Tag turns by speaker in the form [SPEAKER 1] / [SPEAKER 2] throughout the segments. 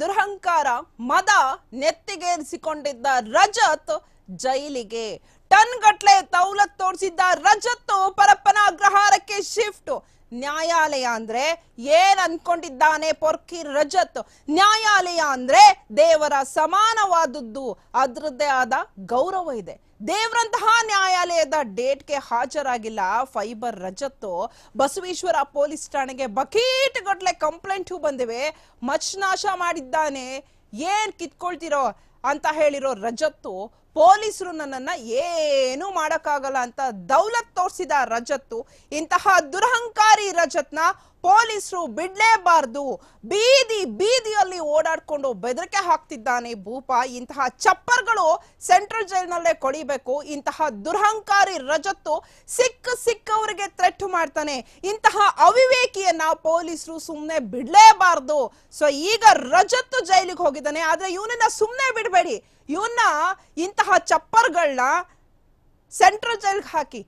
[SPEAKER 1] ದುರಹಂಕಾರ ಮದ ನೆತ್ತಿಗೇರಿಸಿಕೊಂಡಿದ್ದ ರಜತ್ ಜೈಲಿಗೆ. ಟನ್ ಗಟ್ಲೆ ತೌಲತ್ ತೋರಿಸಿದ್ದ ರಜತ್ತು ಪರಪ್ಪನ ಅಗ್ರಹಾರಕ್ಕೆ ಶಿಫ್ಟ್. ನ್ಯಾಯಾಲಯ ಅಂದ್ರೆ ಏನ್ ಅನ್ಕೊಂಡಿದ್ದಾನೆ ಪೊರ್ಕಿ ರಜತ್? ನ್ಯಾಯಾಲಯ ಅಂದ್ರೆ ದೇವರ ಸಮಾನವಾದದ್ದು. ಅದ್ರದ್ದೇ ಆದ ಗೌರವ ಇದೆ. ದೇವರಂತಹ ನ್ಯಾಯಾಲಯದ ಡೇಟ್ಗೆ ಹಾಜರಾಗಿಲ್ಲ ಫೈಬರ್ ರಜತ್ತು. ಬಸವೇಶ್ವರ ಪೊಲೀಸ್ ಠಾಣೆಗೆ ಬಕೀಟ್ ಗಟ್ಲೆ ಕಂಪ್ಲೇಂಟು ಬಂದಿವೆ. ಮಚ್ನಾಶ ಮಾಡಿದ್ದಾನೆ. ಏನ್ ಕಿತ್ಕೊಳ್ತಿರೋ ಅಂತ ಹೇಳಿರೋ ರಜತ್ತು ಪೊಲೀಸರು ನನ್ನನ್ನು ಏನೂ ಮಾಡೋಕ್ಕಾಗಲ್ಲ ಅಂತ ದೌಲತ್ ತೋರಿಸಿದ ರಜತ್ತು, ಇಂತಹ ದುರಹಂಕಾರಿ ರಜತ್ನ ಪೊಲೀಸರು ಬಿಡಲೇಬಾರ್ದು. ಬೀದಿ ಬೀದಿಯಲ್ಲಿ ಓಡಾಡಿಕೊಂಡು ಬೆದರಿಕೆ ಹಾಕ್ತಿದ್ದಾನೆ ಭೂಪ. ಇಂತಹ ಚಪ್ಪರ್ಗಳು ಸೆಂಟ್ರಲ್ ಜೈಲ್ನಲ್ಲೇ ಕೊಳಿಬೇಕು ಇಂತಹ ದುರಹಂಕಾರಿ ರಜತ್ತು ಸಿಕ್ಕ ಸಿಕ್ಕವರಿಗೆ ಥ್ರೆಟ್ ಮಾಡ್ತಾನೆ. ಇಂತಹ ಅವಿವೇಕಿಯನ್ನ ಪೊಲೀಸರು ಸುಮ್ಮನೆ ಬಿಡಲೇಬಾರ್ದು. ಸೊ ಈಗ ರಜತ್ತು ಜೈಲಿಗೆ ಹೋಗಿದ್ದಾನೆ. ಆದರೆ ಇವನನ್ನ ಸುಮ್ಮನೆ ಬಿಡಬೇಡಿ. ಇವನ್ನ ಇಂತಹ ಚಪ್ಪರ್ಗಳನ್ನ ಸೆಂಟ್ರಲ್ ಜೈಲ್ಗೆ ಹಾಕಿ,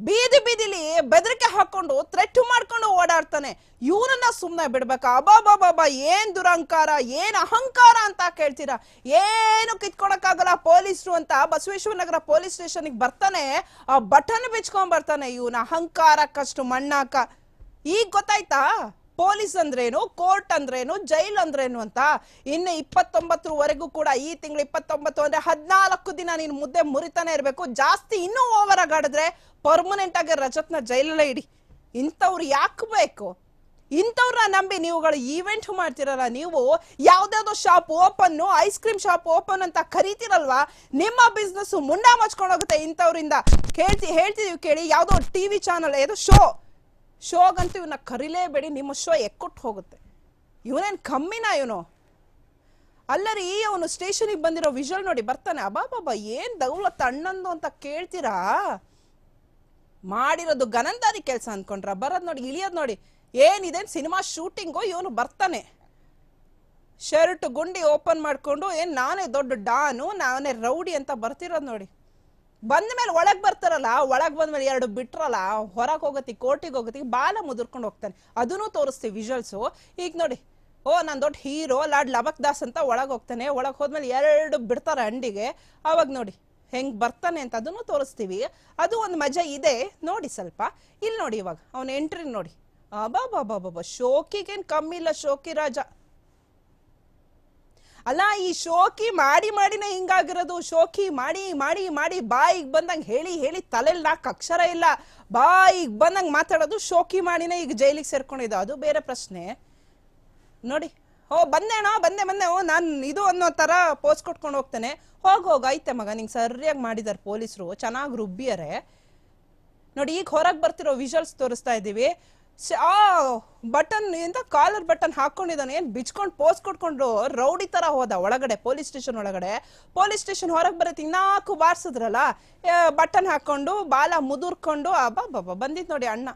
[SPEAKER 1] ಬೀದಿ ಬೀದಿಲಿ ಬೆದರಿಕೆ ಹಾಕೊಂಡು ಥ್ರೆಟ್ ಮಾಡ್ಕೊಂಡು ಓಡಾಡ್ತಾನೆ. ಇವನನ್ನ ಸುಮ್ಮನೆ ಬಿಡ್ಬೇಕಾ. ಅಬಾಬಾಬಾಬಾ ಏನ್ ದುರಹಂಕಾರ ಏನ್ ಅಹಂಕಾರ ಅಂತ ಕೇಳ್ತೀರಾ? ಏನು ಕಿತ್ಕೊಳಕ್ಕಾಗಲ್ಲ ಪೊಲೀಸರು ಅಂತ ಬಸವೇಶ್ವರ ನಗರ ಪೊಲೀಸ್ ಸ್ಟೇಷನ್ಗೆ ಬರ್ತಾನೆ, ಆ ಬಟನ್ ಬಿಚ್ಕೊಂಡ್ ಬರ್ತಾನೆ ಇವನ. ಅಹಂಕಾರಕ್ಕಷ್ಟು ಮಣ್ಣಾಕ. ಈಗ ಗೊತ್ತಾಯ್ತಾ? ಪೊಲೀಸ್ ಅಂದ್ರೇನು, ಕೋರ್ಟ್ ಅಂದ್ರೇನು, ಜೈಲ್ ಅಂದ್ರೇನು ಅಂತ ಇನ್ನು ಇಪ್ಪತ್ತೊಂಬತ್ತರವರೆಗೂ ಕೂಡ ಈ ತಿಂಗಳು ಇಪ್ಪತ್ತೊಂಬತ್ತು ಅಂದ್ರೆ ಹದಿನಾಲ್ಕು ದಿನ ನೀನು ಮುದ್ದೆ ಮುರಿತಾನೆ ಇರಬೇಕು. ಜಾಸ್ತಿ ಇನ್ನೂ ಓವರ್ ಆಗಾಡಿದ್ರೆ ಪರ್ಮನೆಂಟ್ ಆಗಿ ರಜತ್ನ ಜೈಲಲ್ಲೇ ಇಡಿ. ಇಂಥವ್ರು ಯಾಕೆ ಬೇಕು? ಇಂಥವ್ರನ್ನ ನಂಬಿ ನೀವುಗಳು ಈವೆಂಟ್ ಮಾಡ್ತಿರಲ್ಲ, ನೀವು ಯಾವ್ದಾವ್ದೋ shop open ice cream shop open ಅಂತ ಕರಿತಿರಲ್ವಾ? ನಿಮ್ಮ ಬಿಸ್ನೆಸ್ ಮುಂಡಾ ಮಚ್ಕೊಂಡೋಗುತ್ತೆ ಇಂಥವ್ರಿಂದ. ಕೇಳ್ತಿ, ಹೇಳ್ತಿದೀವಿ ಕೇಳಿ, ಯಾವ್ದೋ ಟಿವಿ ಚಾನಲ್ ಇದು ಶೋ ಶೋಗಂತೂ ಇವನ್ನ ಕರಿಲೇಬೇಡಿ, ನಿಮ್ಮ ಶೋ ಎಕ್ಕೊಟ್ಟು ಹೋಗುತ್ತೆ. ಇವನೇನು ಕಮ್ಮಿನ ಇವನು? ಅಲ್ಲರಿ, ಅವನು ಸ್ಟೇಷನಿಗೆ ಬಂದಿರೋ ವಿಜುವಲ್ ನೋಡಿ ಬರ್ತಾನೆ ಅಬಾಬಾಬಾ ಏನ್ ದೌಲತ್ ಅಣ್ಣಂದು ಅಂತ ಕೇಳ್ತೀರಾ? ಮಾಡಿರೋದು ಘನಂದಾದಿ ಕೆಲಸ ಅನ್ಕೊಂಡ್ರ, ಬರೋದು ನೋಡಿ, ಇಳಿಯೋದು ನೋಡಿ ಏನಿದೆ ಸಿನಿಮಾ ಶೂಟಿಂಗು ಇವನು ಬರ್ತಾನೆ. ಶರ್ಟ್ ಗುಂಡಿ ಓಪನ್ ಮಾಡಿಕೊಂಡು, ಏನ್ ನಾನೇ ದೊಡ್ಡ ಡಾನು, ನಾನೇ ರೌಡಿ ಅಂತ ಬರ್ತಿರೋದು ನೋಡಿ. ಬಂದ ಮೇಲೆ ಒಳಗ್ ಬರ್ತಾರಲ್ಲ, ಒಳಗ್ ಬಂದ್ಮೇಲೆ ಎರಡು ಬಿಟ್ರಲ್ಲ, ಹೊರಗೆ ಹೋಗತಿ, ಕೋರ್ಟಿಗೆ ಹೋಗತಿ, ಬಾಲ ಮುದುರ್ಕೊಂಡು ಹೋಗ್ತಾನೆ. ಅದನ್ನು ತೋರಿಸ್ತೀವಿ ವಿಜುವಲ್ಸ್ ಈಗ ನೋಡಿ, ಓ, ನಾನು ದೊಡ್ಡ ಹೀರೋ ಲಾಡ್ ಲಬಕ್ ದಾಸ್ ಅಂತ ಒಳಗೆ ಹೋಗ್ತಾನೆ. ಒಳಗೆ ಹೋದ್ಮೇಲೆ ಎರಡು ಬಿಡ್ತಾರೆ ಅಂಡಿಗೆ ಅವಾಗ ನೋಡಿ, ಹೆಂಗ್ ಬರ್ತಾನೆ ಅಂತ ಅದನ್ನು ತೋರಿಸ್ತೀವಿ. ಅದು ಒಂದು ಮಜಾ ಇದೆ. ನೋಡಿ ಸ್ವಲ್ಪ, ಇಲ್ಲಿ ನೋಡಿ ಇವಾಗ, ಅವನ ಎಂಟ್ರಿ ನೋಡಿ. ಅಬಾಬಾಬಾಬಾಬಾ, ಶೋಕಿಗೇನ್ ಕಮ್ಮಿ ಇಲ್ಲ, ಶೋಕಿ ರಾಜ. ಅಲ್ಲ, ಈ ಶೋಕಿ ಮಾಡಿ ಮಾಡಿನೇ ಹಿಂಗಾಗಿರೋದು. ಶೋಕಿ ಮಾಡಿ ಮಾಡಿ ಮಾಡಿ ಬಾಯಿಗೆ ಬಂದಂಗೆ ಹೇಳಿ ಹೇಳಿ ತಲೆಯಲ್ಲಿ ನಾಲ್ಕು ಅಕ್ಷರ ಇಲ್ಲ. ಬಾಯಿಗೆ ಬಂದಂಗೆ ಮಾತಾಡೋದು ಶೋಕಿ ಮಾಡಿನೇ ಈಗ ಜೈಲಿಗೆ ಸೇರ್ಕೊಂಡಿದ್ದ. ಅದು ಬೇರೆ ಪ್ರಶ್ನೆ. ನೋಡಿ. ಓ ಬಂದೇಣೋ ಬಂದೆ ಬಂದೆ. ಓ, ನಾನು ಇದು ಅನ್ನೋ ಥರ ಪೋಸ್ ಕೊಟ್ಕೊಂಡು ಹೋಗ್ತೇನೆ. ಹೋಗ್ ಹೋಗ್. ಐತೆ ಮಗ, ನಿಂಗೆ ಸರಿಯಾಗಿ ಮಾಡಿದ್ದಾರೆ ಪೊಲೀಸರು. ಚೆನ್ನಾಗಿ ರುಬ್ಬಿಯರೆ. ನೋಡಿ, ಈಗ ಹೊರಗೆ ಬರ್ತಿರೋ ವಿಜುವಲ್ಸ್ ತೋರಿಸ್ತಾ ಇದ್ದೀವಿ ಆ ಬಟನ್, ಎಂತ ಕಾಲರ್ ಬಟನ್ ಹಾಕೊಂಡಿದ್ದಾನೆ, ಏನ್ ಬಿಚ್ಕೊಂಡು ಪೋಸ್ ಕೊಟ್ಕೊಂಡು ರೌಡಿ ತರ ಹೋದ ಒಳಗಡೆ, ಪೊಲೀಸ್ ಸ್ಟೇಷನ್ ಒಳಗಡೆ. ಪೊಲೀಸ್ ಸ್ಟೇಷನ್ ಹೊರಗೆ ಬರತ್ತೆ ಇನ್ನಾಕು ಬಾರ್ಸಿದ್ರಲ್ಲ ಬಟನ್ ಹಾಕೊಂಡು, ಬಾಲ ಮುದುರ್ಕೊಂಡು ಅಬ್ಬಾ ಬಾಬಾ ಬಂದಿದ್ ನೋಡಿ ಅಣ್ಣ.